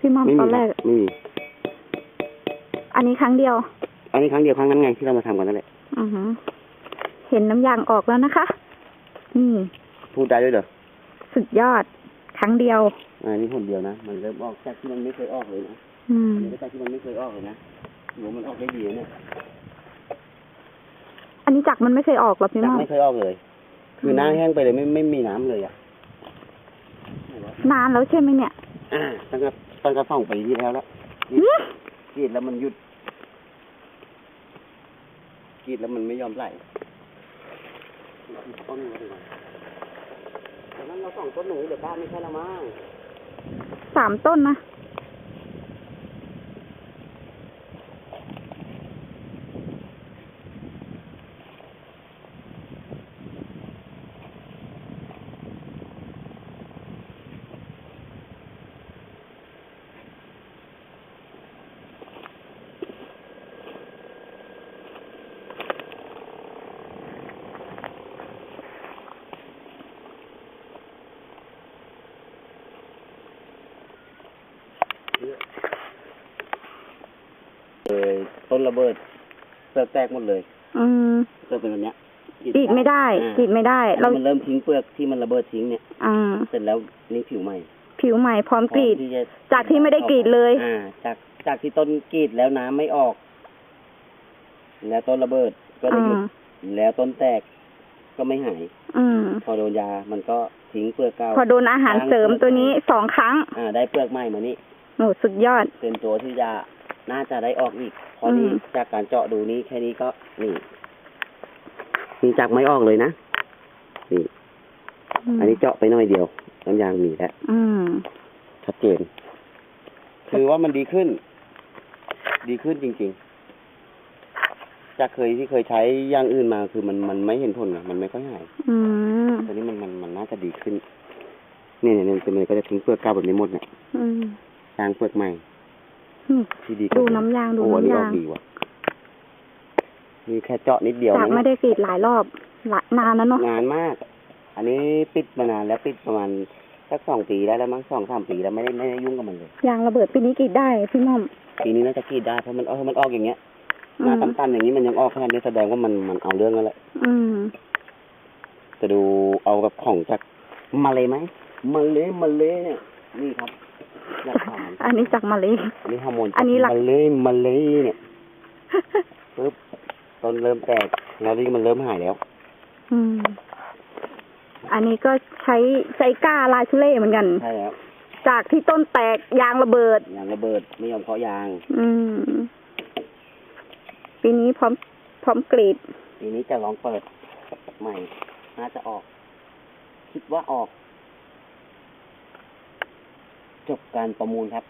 พี่ม่อมไม่ตมีอนแรกครับไม่มี อันนี้ครั้งเดียว อันนี้ครั้งเดียวครั้งนั้นไงที่เรามาทำกันนั่นแหละ อือหือเห็นน้ำยางออกแล้วนะคะนี่พูดได้ด้วยเหรอ สุดยอด ครั้งเดียว อันนี้คนเดียวนะ มันเริ่มออกจากที่มันไม่เคยออกเลยนะอืมอันนี้ก็จากที่มันไม่เคยออกเลยนะหนูมันออกได้ดีนะเนี่ยอันนี้จักรมันไม่เคยออกหรอพี่จากม่อมไม่เคยออกเลย คือหน้าแห้งไปเลยไม่ไม่มีน้ำเลยอะนานแล้วใช่ไหมเนี่ย อ่าตั้งแต่ ตั้งแต่สองปีที่แล้วแล้วหึกรีดแล้วมันหยุดกรีดแล้วมันไม่ยอมไหลต้นเลยตอนนั้นเราสองต้นหนูเดี๋ยวบ้านไม่ใช่ละมั้งสามต้นนะ เออ ต้นระเบิดเปลือกแตกหมดเลยอืมเปลือกเป็นแบบเนี้ยกรีดไม่ได้อ่ากรีดไม่ได้แล้เราวมันเริ่มทิ้งเปลือกที่มันระเบิดทิ้งเนี่ยอ่าเสร็จแล้วนี่ผิวใหม่ ผิวใหม่พร้อมกรีดพอที่จะจากที่ไม่ได้กรีดเลยอ่าจากจากที่ต้นกรีดแล้วน้ำไม่ออก แล้วต้นระเบิดก็เลยหยุดอ่าแล้วต้นแตกก็ไม่หาย อืมพอโดนยามันก็ทิ้งเปลือกเก่าพอโดนอาหารเสริมตัวนี้สองครั้ง อ่า ได้เปลือกใหม่มานี่โอ้สุดยอด เป็นตัวที่จะ น่าจะได้ออกอีกเพราะนี่อืม จากการเจาะดูนี้แค่นี้ก็นี่นี่จากไม่ออกเลยนะนี่อันนี้เจาะไปหน่อยเดียวน้ำยางมีแล้วอืม ชัดเจน คือว่ามันดีขึ้น ดีขึ้นจริง ๆ จากเคยที่เคยใช้อย่างอื่นมา คือมันมันไม่เห็นผลอะมันไม่ค่อยหาย อืมตอนนี้มันมันมันน่าจะดีขึ้นเนี่ยเนี่ยเนี่ยมันก็จะทิ้งเปลือกเก่าแบบนี้หมดเนี่ยอืมยางเปลือกใหม่นี่ ที่ดีกว่ดูน้ำยางดูโอ้อันนี้น้ำอยางอกดีว่ะนี่แค่เจาะนิดเดียวจากนะไม่ได้กรีดหลายรอบหลายนานแล้วเนาะนานมาก อันนี้ปิดมานานแล้วปิดประมาณสักสองปีได้แล้วมั้งสองสามปีแล้วไม่ได้ไม่ได้ยุ่งกับมันเลยยางระเบิดปีนี้กรีดได้พี่ม่อมปีนี้น่าจะกรีดได้เพราะมันเออมันออกอย่างเงี้ยอืหน้ามตันๆอย่างนี้มันยังออกขนาดนี้แสดงว่ามันมันเอาเรื่องแล้วแหละอืมจะดูเอากับของจากมาเลยไหมมาเลยมาเลยเนี่ยนี่ครับหลักฐาน อันนี้จากมาเลยอันนี้ฮอร์โมนอันนี้หลักมาเลยมาเลยเนี่ยปึ๊บต้นเริ่มแตกแล้วนี่มันเริ่มหายแล้ว อืม อันนี้ก็ใช้ใช้ก้าลายชุเล่เหมือนกันใช่แล้วจากที่ต้นแตกยางระเบิดยางระเบิดไม่ยอมเคาะยาง อืม ปีนี้พร้อม พร้อมกรีดทีนี้จะลองเปิดใหม่น่าจะออก คิดว่าออก จบการประมูลครับ